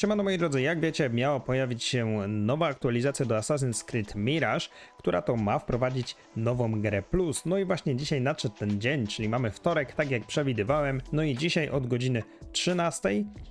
Siemano moi drodzy, jak wiecie, miała pojawić się nowa aktualizacja do Assassin's Creed Mirage, która to ma wprowadzić nową grę plus. No i właśnie dzisiaj nadszedł ten dzień, czyli mamy wtorek, tak jak przewidywałem. No i dzisiaj od godziny 13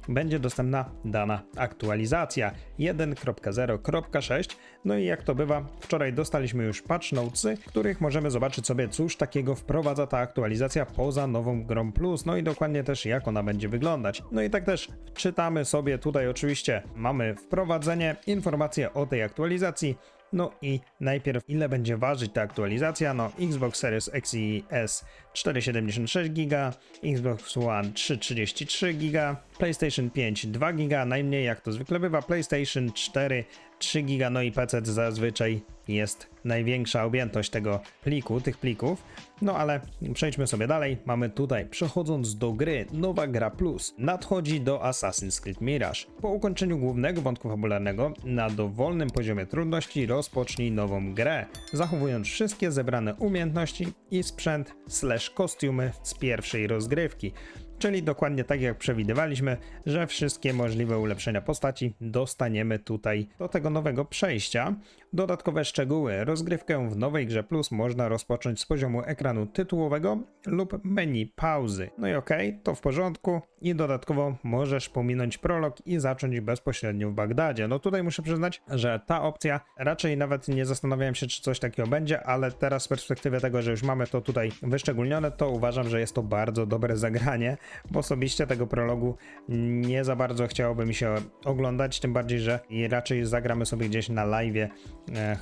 będzie dostępna dana aktualizacja 1.0.6. No i jak to bywa, wczoraj dostaliśmy już patch notesy, w których możemy zobaczyć sobie, cóż takiego wprowadza ta aktualizacja poza nową grą plus. No i dokładnie też jak ona będzie wyglądać. No i tak też czytamy sobie tutaj oczywiście mamy wprowadzenie, informacje o tej aktualizacji. No i najpierw ile będzie ważyć ta aktualizacja? No Xbox Series X i S 476 GB, Xbox One 333 GB, PlayStation 5 2 GB, najmniej jak to zwykle bywa, PlayStation 4 3 GB, no i PC zazwyczaj jest największa objętość tego pliku, tych plików. No ale przejdźmy sobie dalej. Mamy tutaj, przechodząc do gry, nowa gra plus. Nadchodzi do Assassin's Creed Mirage. Po ukończeniu głównego wątku fabularnego na dowolnym poziomie trudności rozpocznij nową grę, zachowując wszystkie zebrane umiejętności i sprzęt slash kostiumy z pierwszej rozgrywki. Czyli dokładnie tak jak przewidywaliśmy, że wszystkie możliwe ulepszenia postaci dostaniemy tutaj do tego nowego przejścia. Dodatkowe szczegóły. Rozgrywkę w nowej grze Plus można rozpocząć z poziomu ekranu tytułowego lub menu pauzy. No i okej, to w porządku. I dodatkowo możesz pominąć prolog i zacząć bezpośrednio w Bagdadzie. No tutaj muszę przyznać, że ta opcja raczej nawet nie zastanawiałem się, czy coś takiego będzie, ale teraz z perspektywy tego, że już mamy to tutaj wyszczególnione, to uważam, że jest to bardzo dobre zagranie, bo osobiście tego prologu nie za bardzo chciałoby mi się oglądać, tym bardziej, że raczej zagramy sobie gdzieś na live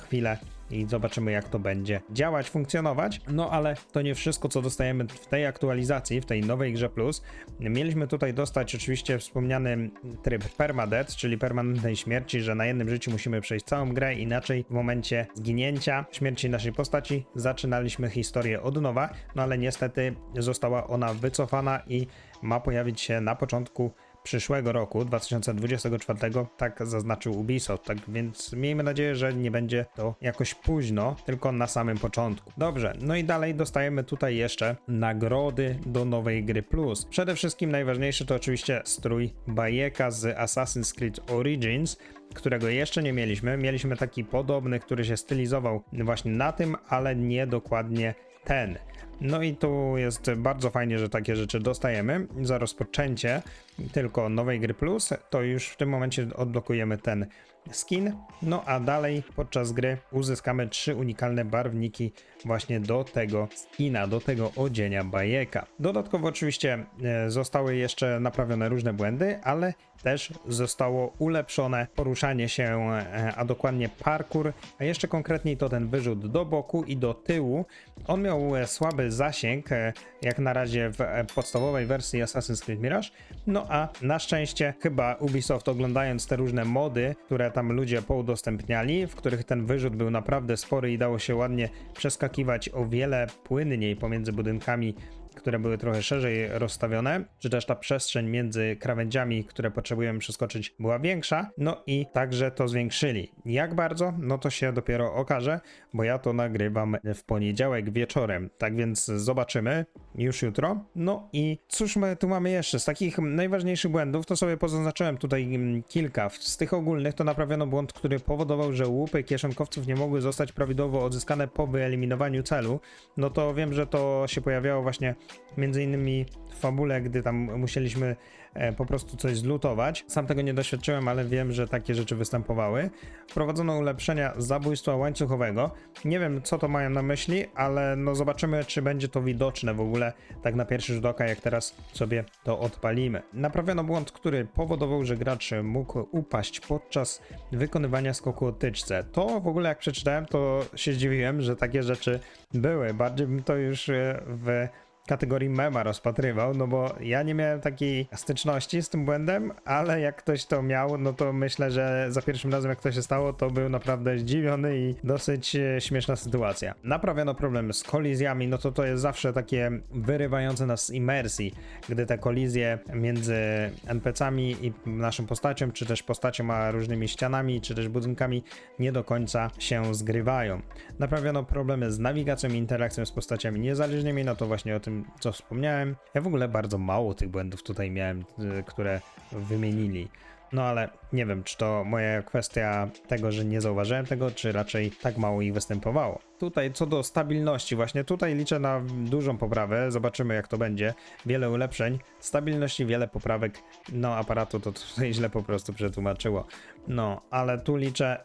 chwilę i zobaczymy jak to będzie działać, funkcjonować. No ale to nie wszystko, co dostajemy w tej aktualizacji, w tej nowej grze plus. Mieliśmy tutaj dostać oczywiście wspomniany tryb permadeath, czyli permanentnej śmierci, że na jednym życiu musimy przejść całą grę, inaczej w momencie zginięcia śmierci naszej postaci zaczynaliśmy historię od nowa, no ale niestety została ona wycofana i ma pojawić się na początku przyszłego roku, 2024, tak zaznaczył Ubisoft, tak więc miejmy nadzieję, że nie będzie to jakoś późno, tylko na samym początku. Dobrze, no i dalej dostajemy tutaj jeszcze nagrody do nowej gry plus. Przede wszystkim najważniejszy to oczywiście strój bajeka z Assassin's Creed Origins, którego jeszcze nie mieliśmy. Mieliśmy taki podobny, który się stylizował właśnie na tym, ale nie dokładnie ten. No i tu jest bardzo fajnie, że takie rzeczy dostajemy. Za rozpoczęcie tylko nowej gry plus, to już w tym momencie odblokujemy ten skin. No a dalej podczas gry uzyskamy trzy unikalne barwniki właśnie do tego skina, do tego odzienia bajeka. Dodatkowo oczywiście e, zostały jeszcze naprawione różne błędy, ale też zostało ulepszone poruszanie się, e, a dokładnie parkour, a jeszcze konkretniej to ten wyrzut do boku i do tyłu. On miał e, słaby zasięg, jak na razie w podstawowej wersji Assassin's Creed Mirage, no a na szczęście chyba Ubisoft oglądając te różne mody, które tam ludzie poudostępniali, w których ten wyrzut był naprawdę spory i dało się ładnie przeskakiwać o wiele płynniej pomiędzy budynkami które były trochę szerzej rozstawione, czy też ta przestrzeń między krawędziami, które potrzebujemy przeskoczyć, była większa, no i także to zwiększyli. Jak bardzo? No to się dopiero okaże, bo ja to nagrywam w poniedziałek wieczorem, tak więc zobaczymy już jutro. No i cóż my tu mamy jeszcze? Z takich najważniejszych błędów to sobie pozaznaczyłem tutaj mm, kilka. Z tych ogólnych to naprawiono błąd, który powodował, że łupy kieszonkowców nie mogły zostać prawidłowo odzyskane po wyeliminowaniu celu. No to wiem, że to się pojawiało właśnie między innymi w fabule, gdy tam musieliśmy e, po prostu coś zlutować. Sam tego nie doświadczyłem, ale wiem, że takie rzeczy występowały. Wprowadzono ulepszenia zabójstwa łańcuchowego. Nie wiem, co to mają na myśli, ale no zobaczymy, czy będzie to widoczne w ogóle tak na pierwszy rzut oka, jak teraz sobie to odpalimy. Naprawiono błąd, który powodował, że gracz mógł upaść podczas wykonywania skoku o tyczce. To w ogóle jak przeczytałem, to się zdziwiłem, że takie rzeczy były. Bardziej bym to już e, w kategorii mema rozpatrywał, no bo ja nie miałem takiej styczności z tym błędem, ale jak ktoś to miał, no to myślę, że za pierwszym razem jak to się stało, to był naprawdę zdziwiony i dosyć e, śmieszna sytuacja. Naprawiono problem z kolizjami, no to to jest zawsze takie wyrywające nas z imersji, gdy te kolizje między NPC-ami i naszą postacią, czy też postacią a różnymi ścianami, czy też budynkami nie do końca się zgrywają. Naprawiono problemy z nawigacją i interakcją z postaciami niezależnymi, no to właśnie o tym tym, co wspomniałem. Ja w ogóle bardzo mało tych błędów tutaj miałem, y, które wymienili. No ale nie wiem, czy to moja kwestia tego, że nie zauważyłem tego, czy raczej tak mało ich występowało. Tutaj co do stabilności, właśnie tutaj liczę na dużą poprawę, zobaczymy jak to będzie. Wiele ulepszeń, stabilności, wiele poprawek, no aparatu to tutaj źle po prostu przetłumaczyło. No, ale tu liczę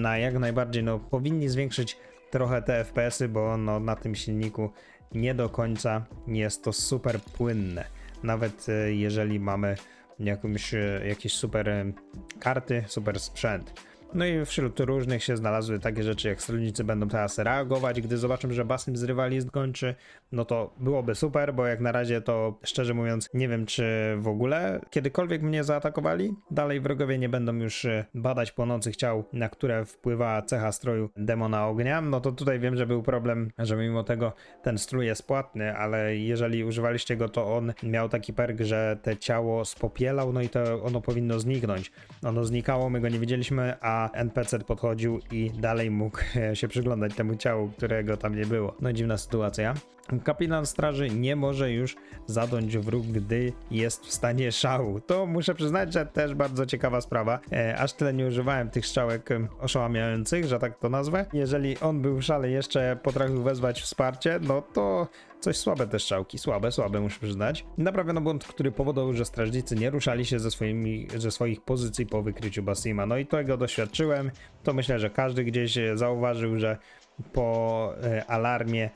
na jak najbardziej, no powinni zwiększyć trochę te FPS-y, bo no na tym silniku nie do końca jest to super płynne. Nawet e, jeżeli mamy jakąś, e, jakieś super e, karty, super sprzęt. No i wśród różnych się znalazły takie rzeczy, jak stronnicy będą teraz reagować, gdy zobaczą, że Basim z rywali kończy, no to byłoby super, bo jak na razie to szczerze mówiąc nie wiem, czy w ogóle kiedykolwiek mnie zaatakowali. Dalej wrogowie nie będą już e, badać płonących ciał, na które wpływa cecha stroju demona ognia. No to tutaj wiem, że był problem, że mimo tego ten strój jest płatny, ale jeżeli używaliście go, to on miał taki perk, że te ciało spopielał, no i to ono powinno zniknąć. Ono znikało, my go nie widzieliśmy, a NPC podchodził i dalej mógł e, się przyglądać temu ciału, którego tam nie było. No dziwna sytuacja. Kapitan straży nie może już zadąć wróg, gdy jest w stanie szału. To muszę przyznać, że też bardzo ciekawa sprawa. E, aż tyle nie używałem tych strzałek oszałamiających, że tak to nazwę. Jeżeli on był w szale jeszcze potrafił wezwać wsparcie, no to coś słabe te strzałki, słabe, słabe muszę przyznać. Naprawiono błąd, który powodował, że strażnicy nie ruszali się ze, swoimi, ze swoich pozycji po wykryciu Basima. No i tego doświadczyłem. To myślę, że każdy gdzieś e, zauważył, że po e, alarmie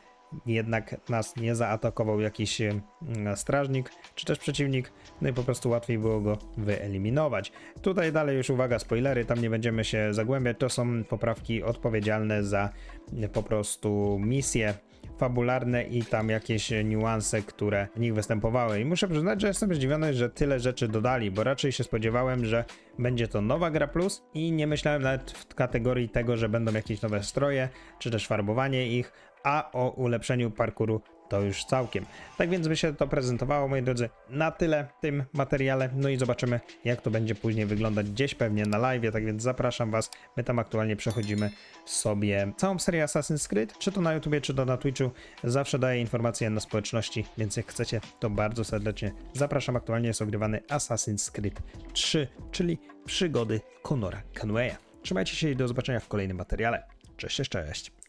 jednak nas nie zaatakował jakiś strażnik czy też przeciwnik, no i po prostu łatwiej było go wyeliminować. Tutaj dalej już uwaga, spoilery, tam nie będziemy się zagłębiać, to są poprawki odpowiedzialne za e, po prostu misje fabularne i tam jakieś niuanse, które w nich występowały. I muszę przyznać, że jestem zdziwiony, że tyle rzeczy dodali, bo raczej się spodziewałem, że będzie to nowa gra plus i nie myślałem nawet w kategorii tego, że będą jakieś nowe stroje, czy też farbowanie ich, a o ulepszeniu parkouru to już całkiem. Tak więc by się to prezentowało, moi drodzy, na tyle w tym materiale. No i zobaczymy, jak to będzie później wyglądać gdzieś pewnie na live. Tak więc zapraszam Was. My tam aktualnie przechodzimy sobie całą serię Assassin's Creed, czy to na YouTubie, czy to na Twitchu. Zawsze daję informacje na społeczności, więc jak chcecie, to bardzo serdecznie zapraszam. Aktualnie jest ogrywany Assassin's Creed 3, czyli przygody Conora Kenwaya. Trzymajcie się i do zobaczenia w kolejnym materiale. Cześć, cześć.